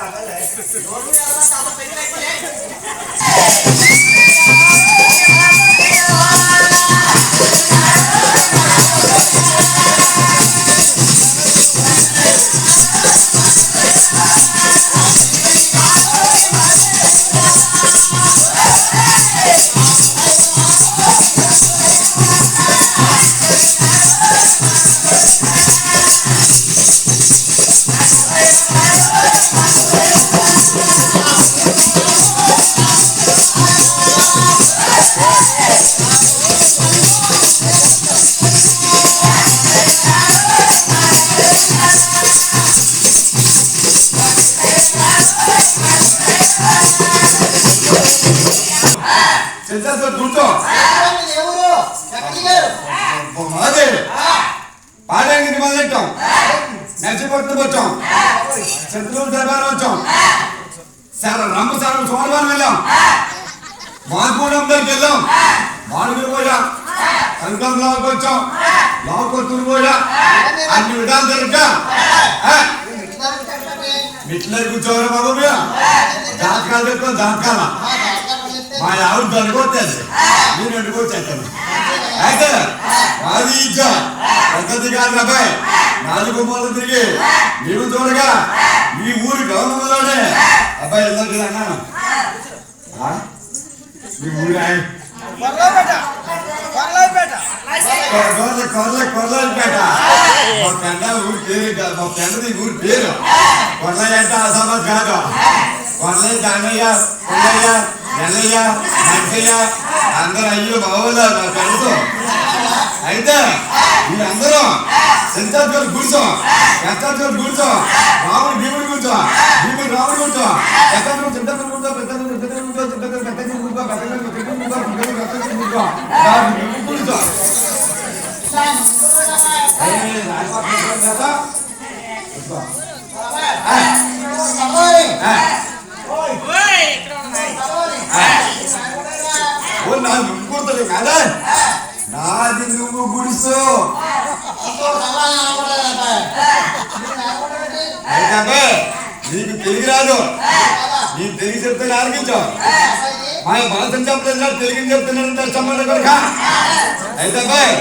है। पागल है। కొట్టుకు వచ్చాం శత్రువులు దర్బారం వచ్చాం. సార్ రమ్మ సార్ సోమవారం వెళ్ళాం. మాగూడెం దగ్గరికి వెళ్ళాం. మాడుగురు పోయా. సంఘం లావుకు వచ్చాం. లావుకొత్తూరు పోయా. అన్ని విధాలు జరగ మిట్లర్ కూర్చోవడం బాబు జాతకాలు చెప్తాం జాతకాల. మా ఆవిడ దొరకొచ్చేది నేను వండుకొచ్చేస్తాను అయితే మాది ఇచ్చా. అబ్బాయి నాలుగు మూలలు తిరిగి నీవు చూడగా ఈ ఊరు గవర్నమెంట్లోనే. అబ్బాయి వెళ్ళదు అన్నాను? ఈ ఊరు? ఆయన కొర్ల కొర్ల కొర్లపేట మా పెండ ఊరి పేరు మా పెండది ఊరి పేరు. కొర్ల అంటే అసమత్ కాదు. కొర్ల దానయ్య పుల్లయ్య ఎల్లయ్య నరసయ్య అందరూ అయ్యో బావోలా నాకు తెలుసు అయితే మీరందరూ సెన్సార్ గారు కూర్చో ఎస్ఆర్ గారు కూర్చో రాముడు భీముడు కూర్చో భీముడు రాముడు కూర్చో ఎస్ఆర్ గారు చిన్న కూర్చో పెద్ద కూర్చో కూర్చో పెద్ద కూర్చో పెద్ద కూర్చో పెద్ద కూర్చో పెద్ద కూర్చో కూర్చో రాముడు కూర్చో ఏ, రాజపాట్నం కదా? నాది నువ్వు గుడిసో. అయితే నీకు తెలుగు రాదు. నీకు తెలుగు చెప్తే ఆర్గించు మా భాషను చెప్తున్నారు తెలుగు చెప్తున్నారు సంబంధం కనుక. అయితే బాయ్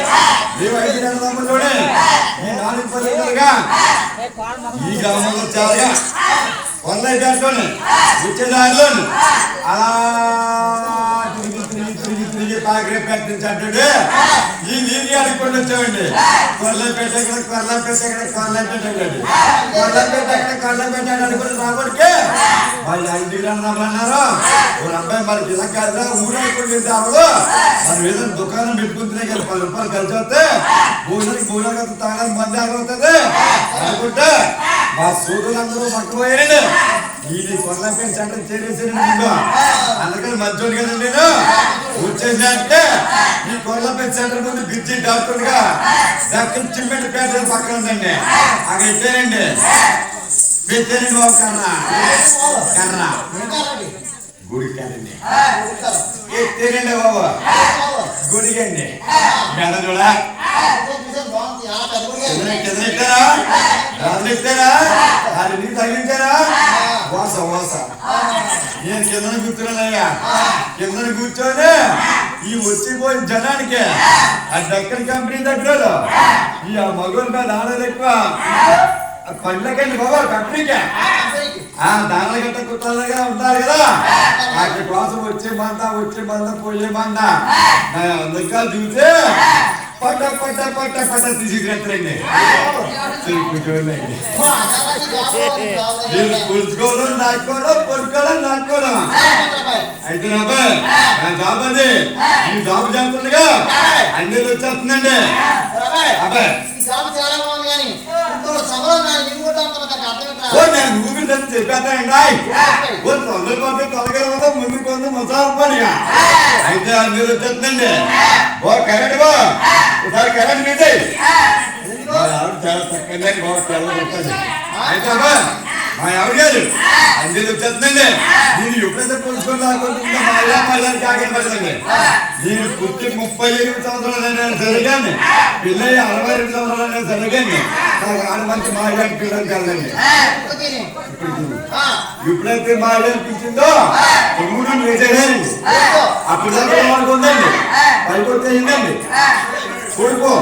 నీవు ఐదు నెలల తమ్ముడులోనే ఈ నాలుగు పల్లెలుగా ఈ గ్రామంలో చాలుగా కొల్లై పేటలోని అలా పెట్టించంటే ఈ నీరు అడుక్కొని వచ్చామండి? కొల్లపేట ఎక్కడ కొల్లపేట ఎక్కడ కొల్లపేట ఎక్కడండి కొల్లపేట ఎక్కడ కొల్లపేట అనుకుని రాబడికే వాళ్ళు ఐదు అన్నారు ఓ అబ్బాయి మనకి ఇలా కాదురా ఊరు అనుకుంటే రావడు మనం ఏదైనా దుకాణం పెట్టుకుంటున్నాయి కదా పది రూపాయలు కలిసి వస్తే భోజనానికి భోజనం తాగడానికి మంది ఆగవుతుంది అనుకుంటే మా సూదులందరూ పట్టుకుపోయారండి ఇది కొల్లపేట సెంటర్ చేరేసారు ముందు అందుకని మధ్యలో కదా నేను. వచ్చేసంటే ఈ కొల్లపేట సెంటర్ ముందు బ్రిడ్జి డాక్టర్గా దక్కన్ చిమ్మెట్ పేట పక్కన ఉందండి. అక్కడ ఇచ్చారండి పెట్టారండి బాబు కర్ర. కర్ర. గుడి కర్రండి ఎత్తారండి బాబు. గుడికండి మెడ చూడ? ఎత్తారా అది నీకు తగిలించారా వాస వాస నేను కింద కూర్చున్నానయ్యా కింద కూర్చొని ఈ వచ్చిపోయిన జనానికి ఆ డక్కన్ కంపెనీ దగ్గర ఈ ఆ మగోళ్ళ మీద ఆడలు ఎక్కువ పళ్ళకండి బాబా కంపెనీకి ఆ దానాలు గట్ట కుట్టాలుగా ఉంటారు కదా వాటి కోసం వచ్చే మంద వచ్చే మంద పోయే మంద అందుకే చూస్తే పట్ట పట్ట పట్ట పట్ట తీసుకురండి పులుచుకోవడం నాటుకోవడం పొడుకోవడం నాటుకోవడం. అయితే నా అబ్బాయి నా జాబ్ అది. ఈ జాబ్ చేస్తుండగా అన్ని వచ్చేస్తుందండి. అబ్బాయి ఓ నేను ఊపిరి తెచ్చి చెప్పేస్తానండి. ఓ తొందర పంపి తొలగర ముసాలు పడిగా అయితే అన్ని వచ్చేస్తుందండి ఓ కరెంట్ బా ఒకసారి కరెంట్ మీదే ఆవిడ చాలా చక్కగా బాగా ఉంటుంది అయితే మా ఆవిడ గారు అన్ని నేను ఎప్పుడైతే పులుసుకొని రాకుండా మా అయ్య మళ్ళీ నేను పుట్టి ముప్పై ఎనిమిది సంవత్సరాలు జరగాను పిల్లలు అరవై రెండు సంవత్సరాలు సరిగానే నాకు ఆడ మంచి మా పిల్లలు కలదండి ఎప్పుడైతే మాట్లాడిపించిందో తమ్ముడు అనిపించిందో అప్పుడు అనుకుందండి వాడుకుందండి పైకి వచ్చేసిందండి కొడుకో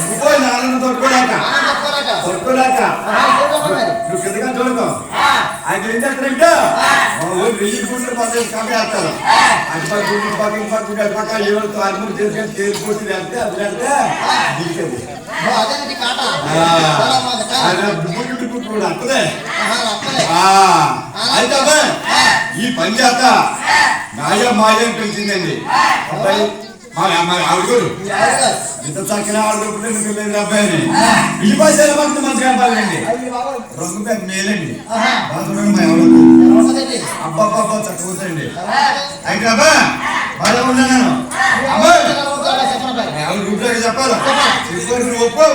ఇంకో నాన్న తొట్టుకోలేక తొట్టుకోలేక ఆయన ఏం చేస్తారంటే వెయ్యి గుండెలు పక్కన కాపేస్తారు అటు పక్క గుండెలు పక్కన పక్కన పక్క ఏడు తాను చేసుకొని తేలిపోతే వెళ్తే అది వెళ్తే దిగుతుంది అంతదే ఆ, అయితే ఈ పని చేత మాయ మాయ పిలిచిందండి. అబ్బాయి మా ఆవిడగారు ఇంత చక్కగా అబ్బాయిని? ఈ రంగు పెద్ద మేలండి. అయితే అబ్బా బాగా చెప్పాలా? చెప్పారు నువ్వు ఒప్పు.